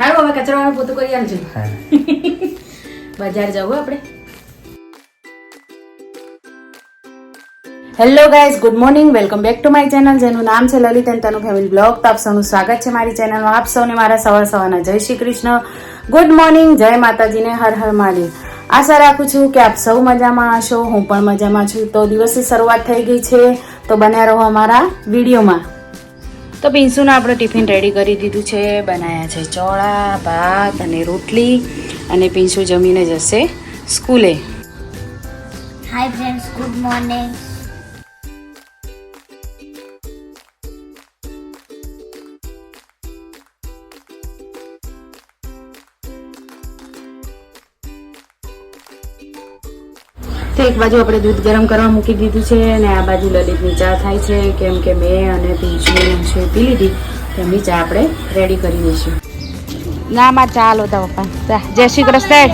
હારું હવે કચરાવાનું પોતું કરી આલજો. બજાર જવું આપણે. Hello guys good morning welcome back to my channel જેનું નામ છે Lalit and Tanu family blog તો આપ સૌનું સ્વાગત છે મારી ચેનલમાં આપ સૌને મારા સવાર સવારના જય શ્રી કૃષ્ણ. ગુડ મોર્નિંગ જય માતાજીને હર હર મહાદેવ. આશા રાખું છું કે આપ સૌ મજામાં હશો. હું પણ મજામાં છું. તો દિવસની શરૂઆત થઈ ગઈ છે. તો બન્યા રહો અમારા વિડીયોમાં. તો પિન્સુનું આપણે ટિફિન રેડી કરી દીધું છે બનાવ્યા છે ચોળા, ભાત અને રોટલી અને પિન્સુ જમીને જશે સ્કૂલે હાય ફ્રેન્ડ્સ ગુડ morning. એક બાજુ આપણે દૂધ ગરમ કરવા મૂકી દીધું છે અને આ બાજુ લલિતની ચા થાય છે. કેમ કે મેં અને પિન્સુ છે પી લીધી. તેમની ચા આપણે રેડી કરી દઈશું ના માં ચા લો તા પપ્પા. જા જય શ્રી કૃષ્ણ.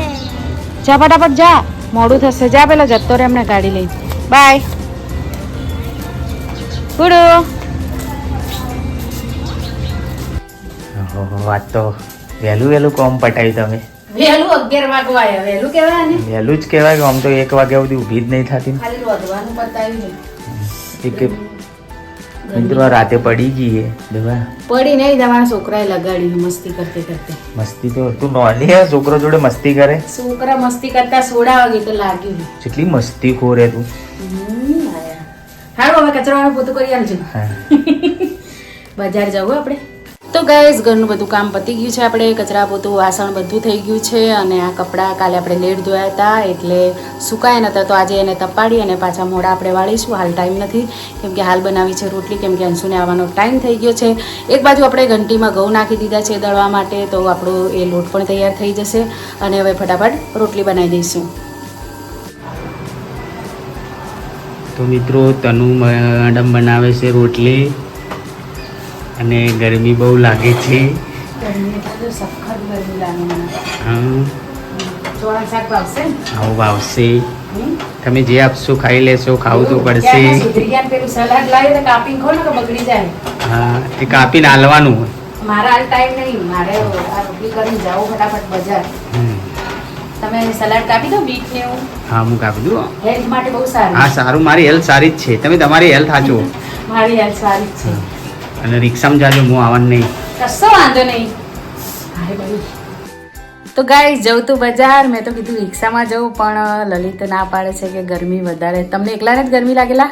જા ફટાફટ જા. મોડું થશે. જા પેલો જતો રે એમને ગાડી લઈને. બાય ગુડુ. વાત તો વહેલું વહેલું કોમ પટાવ્યું તમે. વહેલું અગિયાર વાગવા વહેલું કહેવાય ને? વહેલું જ કહેવાય કે આમ તો એક વાગ્યા સુધી ઊભી જ નહીં થતી. ખાલી વધવાનું પતાવ્યું એક મિત્રો રાતે પડી ગઈ દેવા. પડી નહીં તમારા છોકરાએ લગાડી મસ્તી કરતે કરતે. મસ્તી તો તું નોની હે છોકરો જોડે મસ્તી કરે? છોકરા મસ્તી કરતા સોડા વાગે તો લાગ્યું જેટલી મસ્તી ખોરે તું. હા. હારું હવે કચરાવાનું પોતું કરી આલજો. બજાર જવું આપણે? ગાઈઝ ઘરનું બધું કામ પતી ગયું છે આપણે. કચરા પોતું, વાસણ બધું થઈ ગયું છે અને આ કપડાં કાલે આપણે લેટ ધોયા હતા, એટલે સુકાયા નહોતા તો આજે એને તપાડી અને પાછા મોડા આપણે વાળીશું. હાલ ટાઈમ નથી. કેમ કે હાલ બનાવી છે રોટલી, કેમ કે અંશુને આવવાનો ટાઈમ થઈ ગયો છે. એક બાજુ આપણે ઘંટીમાં ઘઉં નાખી દીધા છે દળવા માટે, તો આપણો એ લોટ પણ તૈયાર થઈ જશે. અને હવે ફટાફટ રોટલી બનાવી દઈશું. તો મિત્રો, તનુ મેડમ બનાવે છે રોટલી. અને ગરમી બહુ લાગે છે. આવું ભાવશે તમે જે આપશો ખાઈ લેશો ખાવું તો પડશે. હા એ કાપીને હાલવાનું મારા હાલ ટાઈમ નહીં. મારે આ રોટલી કરીને જાવું ફટાફટ બજાર. તમે સલાડ કાપી દો બીટ ને એવું? હા હું કાપી દઉં હેલ્થ માટે બહુ સારું. હા સારું. મારી હેલ્થ સારી જ છે. તમે તમારી હેલ્થ સાચો મારી હેલ્થ સારી જ છે. અને રિક્ષામાં જાજો હું આવવાનું નહીં. કશો વાંધો નહીં. તો ગાઈ જવું તું બજાર. મેં તો કીધું રિક્ષામાં જવું પણ લલિત ના પાડે છે કે ગરમી વધારે. તમને એકલાને જ ગરમી લાગેલા?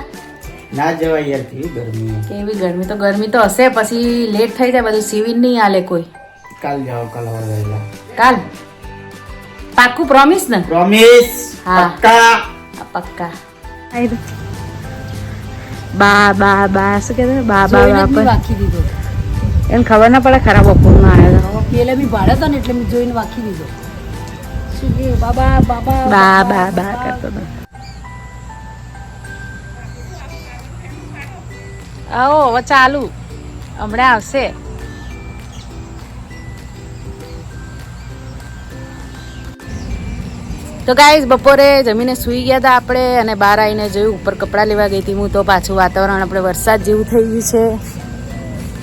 ના જવાય યાર કેવી ગરમી કેવી ગરમી તો ગરમી તો હશે પછી લેટ થઈ જાય બધું સીવીને નહીં આલે કોઈ. કાલ જાઓ કાલ વહેલા કાલ? પાક્કું પ્રોમિસ ને? પ્રોમિસ હા. પક્કા. પક્કા. પક્કા બા બા બા શું કહેવાય બા બા બા પર દીધો. એને ખબર ના પડે ખરાબ બપોરનો આવ્યો પેલે બી ભાડે હતા ને એટલે મેં જોઈને વાખી દીધો. શું કે બાબા બાબા બા બા બા. કરતો હતો. આવો હવે ચાલુ. હમણાં આવશે. તો ગાઈઝ બપોરે જમીને સૂઈ ગયા હતા આપણે અને બહાર આવીને જોયું, ઉપર કપડાં લેવા ગઈ હતી હું તો. પાછું વાતાવરણ આપણે વરસાદ જેવું થઈ ગયું છે.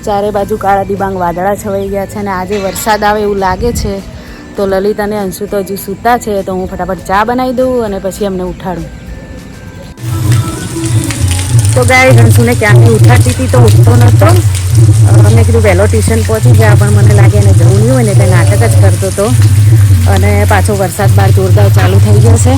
ચારે બાજુ કાળા દિબાંગ વાદળા છવાઈ ગયા છે અને આજે વરસાદ આવે એવું લાગે છે. તો લલિત અને અંશુ તો હજી સૂતા છે, તો હું ફટાફટ ચા બનાવી દઉં અને પછી એમને ઉઠાડું. તો ગાય અંશુને ક્યાંથી ઉઠાડતી હતી તો ઉઠતો નહોતો. મેં કીધું વહેલો ટ્યુશન પહોંચી ગયા પણ મને લાગે એને જવું નહીં હોય ને એટલે નાટક જ કરતો હતો. અને પાછો વરસાદ બહાર જોરદાર ચાલુ થઈ ગયો છે.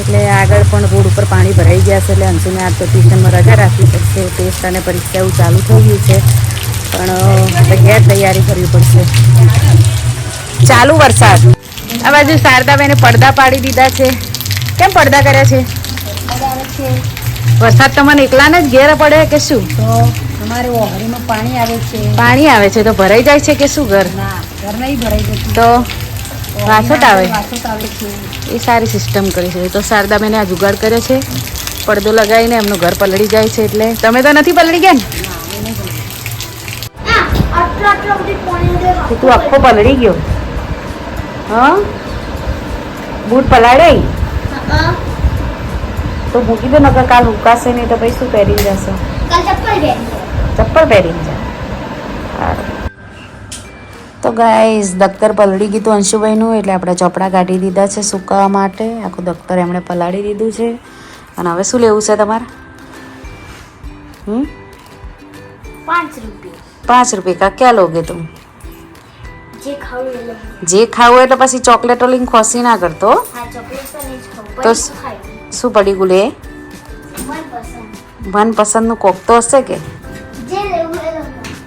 એટલે આગળ પણ રોડ ઉપર પાણી ભરાઈ ગયા છે, એટલે અંશુને આ તો ટ્યુશનમાં રજા રાખવી પડશે. ટેસ્ટ અને પરીક્ષા એવું ચાલુ થઈ ગયું છે, પણ ઘેર તૈયારી કરવી પડશે. ચાલુ વરસાદ. આ બાજુ શારદાબેને પડદા પાડી દીધા છે. કેમ પડદા કર્યા છે? વરસાદ તમને એકલાને જ ઘેર પડે કે શું? તો અમારે ઓહરીમાં પાણી આવે છે. પાણી આવે છે તો ભરાઈ જાય છે કે શું ઘર? ના ઘર નહીં ભરાઈ જતું. તો વાસટ આવે? આવે છે. એ સારી સિસ્ટમ કરી છે. તો શારદાબેને આ જુગાડ કર્યો છે. પડદો લગાવીને એમનું ઘર પલળી જાય છે એટલે. તમે તો નથી પલળી ગયા ને? તું આખો પલળી ગયો. હા? બૂટ પલાળે તો મૂકી દે નકર કાલ ઉકાશે નહીં તો પછી શું પહેરીને જશો? ચપ્પલ પહેરી પહેરીને જા સારું. તો ગાઈઝ દખ્તર પલળી ગયું અંશુભાઈનું એટલે આપણે ચોપડા કાઢી દીધા છે સુકાવા માટે. આખું દખ્તર એમણે પલાળી દીધું છે. અને હવે શું લેવું છે તમારે? હમ? પાંચ રૂપિયા. પાંચ રૂપિયા. કા ક્યાં લોગે તું? જે ખાવું એટલે પછી ચોકલેટો લઈને ખોસી ના કરતો હા. ચોકલેટ તો શું પડી ગુલે? મનપસંદ મનપસંદનું કોક તો હશે કે?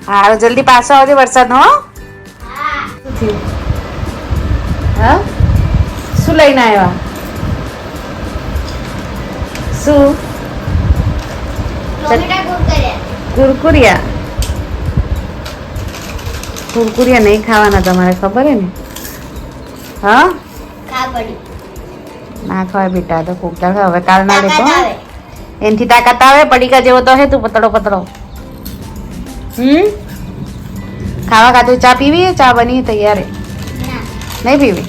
હા જલ્દી પાછો આવજે વરસાદ હો. હા. શું લઈને આવ્યા? શું? કુરકુરિયા. કુરકુરિયા? કુરકુરિયા નહીં ખાવાના તમારે ખબર હે ને? હા? ખા પડી. ના ખવાય બેટા તો કોક ખાવ હવે કાલ ના લેતો એનથી તાકાત આવે પડીકા જેવો તો હે તું પતળો પતળો. હમ? ખાવા ખાતું ચા પીવી ચા બની તૈયાર નહીં પીવી?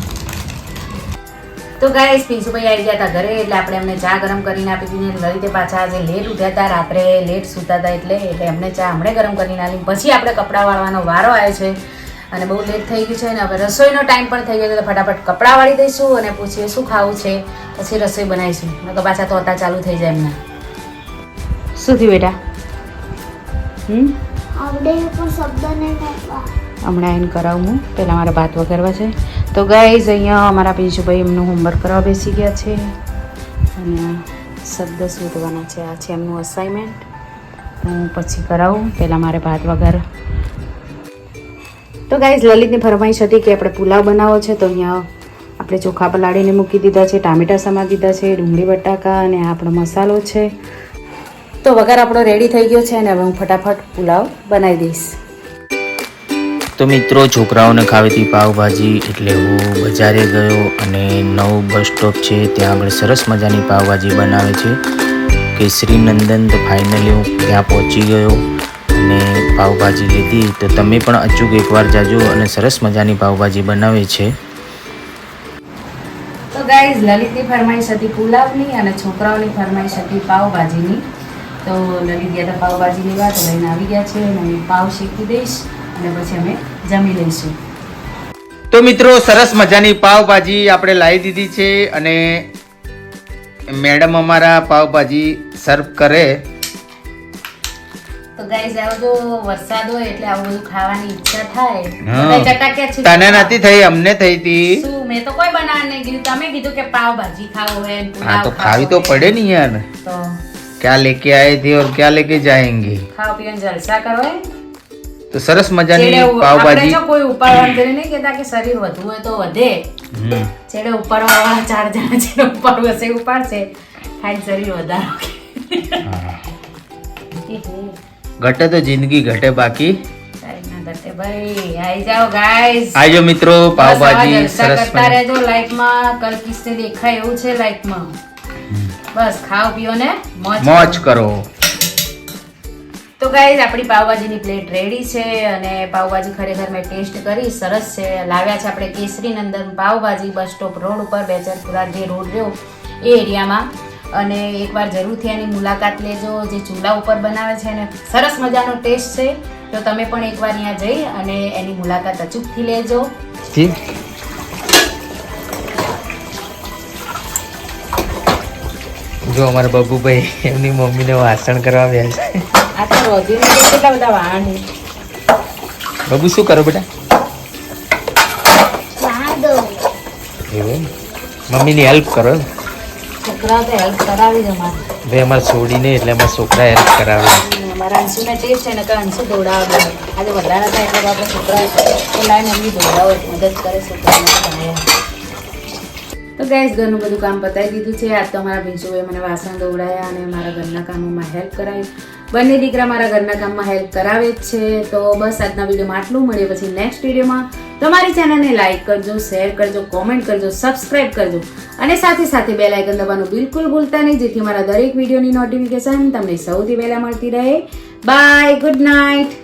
તો ગાઈસ પીસુભાઈ આવી ગયા હતા ઘરે એટલે આપણે એમને ચા ગરમ કરીને આપી દીધી અને લલિતે પાછા. આજે લેટ ઉઠ્યા હતા રાત્રે લેટ સૂતા હતા એટલે એટલે એમને ચા હમણાં ગરમ કરીને આપી પછી આપણે કપડાં વાળવાનો વારો આવ્યો છે. અને બહુ લેટ થઈ ગયું છે અને હવે રસોઈનો ટાઈમ પણ થઈ ગયો છે તો ફટાફટ કપડાં વાળી દઈશું અને પૂછીએ શું ખાવું છે પછી રસોઈ બનાવીશું. નકર પાછા તો હતા ચાલુ થઈ જાય એમને. શું થયું બેટા? હમણાં એને કરાવું હું. પહેલાં મારા ભાત વગાડવા છે. તો ગાઈઝ અહીંયા અમારા પીશુભાઈ એમનું હોમવર્ક કરવા બેસી ગયા છે. અને શબ્દ શોધવાના છે. આ છે એમનું અસાઇનમેન્ટ હું પછી કરાવું. પહેલાં મારે ભાત વગાર તો ગાઈઝ લલિતની ફરમાઈશ હતી કે આપણે પુલાવ બનાવો છે, તો અહીંયા આપણે ચોખા પલાળીને મૂકી દીધા છે, ટામેટા સમા દીધા છે, ડુંગળી, બટાકા અને આપણો મસાલો છે. તો વઘાર આપણો રેડી થઈ ગયો છે અને હવે હું ફટાફટ પુલાવ બનાવી દઈશ. તો મિત્રો, છોકરાઓને ખાવીતી પાવભાજી એટલે હું બજારે ગયો અને નવું બસ સ્ટોપ છે, ત્યાં આગળ સરસ મજાની પાવભાજી બનાવે છે. કેસરી નંદન તો ફાઇનલી હું ત્યાં પહોંચી ગયો. અને પાવભાજી લીધી તો તમે પણ અચૂક એકવાર જાજો અને સરસ મજાની પાવભાજી બનાવે છે. તો ગાઈઝ લલિતની ફરમાઈશ હતી પુલાવની અને છોકરાઓની ફરમાઈશ હતી પાવભાજીની. તો લલિત ગયા હતા પાવભાજી લેવા તો લઈને આવી ગયા છે અને હું પાવ શેકી દઈશ અને પછી અમે જમી લઈશું. તો મિત્રો સરસ મજાની પાવભાજી આપણે લાવી દીધી છે અને મેડમ અમારા પાવભાજી સર્વ કરે. વરસાદ હોય એટલે આવું બધું ખાવાની ઈચ્છા થાય. તને નથી થઈ અમને થઈ હતી મેં તો કોઈ બનાવ નહીં કીધું. તમે કીધું કે પાવભાજી ખાઓ હે હા. તો સરસ મજાની પાવભાજી જો કોઈ ઉપાડવાનું કરી નહીં કહેતા કે શરીર વધુ હોય તો વધે. છેડે ઉપાડવા વાળા ચાર જણા છેડે ઉપાડવું હશે ઉપાડશે. ખાઈ શરીર વધારો ઘટે તો જિંદગી ઘટે બાકી. આજો મિત્રો પાવભાજી સરસ કરતા રહેજો લાઈફમાં કલ કિસ્સે દેખાય એવું છે લાઈફમાં બસ ખાઓ પીઓ ને મોજ. કરો. તો ગાઈઝ આપણી પાવભાજીની પ્લેટ રેડી છે અને પાવભાજી ખરેખર મેં ટેસ્ટ કરી. સરસ છે. લાવ્યા છે આપણે Kesari Nandan pav bhaji. Bus stop road ઉપર બેચરપુરા જે રોડ રહ્યો એ એરિયામાં અને એકવાર જરૂરથી એની મુલાકાત લેજો. જે ચૂલા ઉપર બનાવે છે અને સરસ મજાનો ટેસ્ટ છે. તો તમે પણ એકવાર ત્યાં જઈ અને એની મુલાકાત અચૂકથી લેજો. જો. અમારા બબુભાઈ એમની મમ્મીને વાસણ કરવા બેસે આ તો રોજીને કેટલા બધા વાહન છે. બાબુ શું કરો બેટા? મમ્મીની હેલ્પ કરો એમ? છોકરાઓ તો હેલ્પ કરાવી ભાઈ અમારે છોડીને એટલે અમારા છોકરા હેલ્પ કરાવે. અમારા અંશુને ટેસ્ટ છે ને કે અંશુ દોડાવે આજે વધારે થાય એટલે આપણે છોકરા લાઈને એમની દોડાવે મદદ કરે છોકરાને તો ગેસ ઘરનું બધું કામ પતાવી દીધું છે. આજ તો અમારા ભીંસુએ મને વાસણ દોડાયા અને મારા ઘરના કામોમાં હેલ્પ કરાવી બંને દીકરા મારા ઘરના કામમાં હેલ્પ કરાવે જ છે. તો બસ આજના વિડીયોમાં આટલું. મળીએ પછી નેક્સ્ટ વિડીયોમાં તમારી ચેનલને લાઇક કરજો શેર કરજો કોમેન્ટ કરજો સબસ્ક્રાઇબ કરજો. અને સાથે સાથે બે લાઇકન દબાવવાનું બિલકુલ ભૂલતા નહીં, જેથી મારા દરેક વિડીયોની નોટિફિકેશન તમને સૌથી પહેલાં મળતી રહે. Bye good night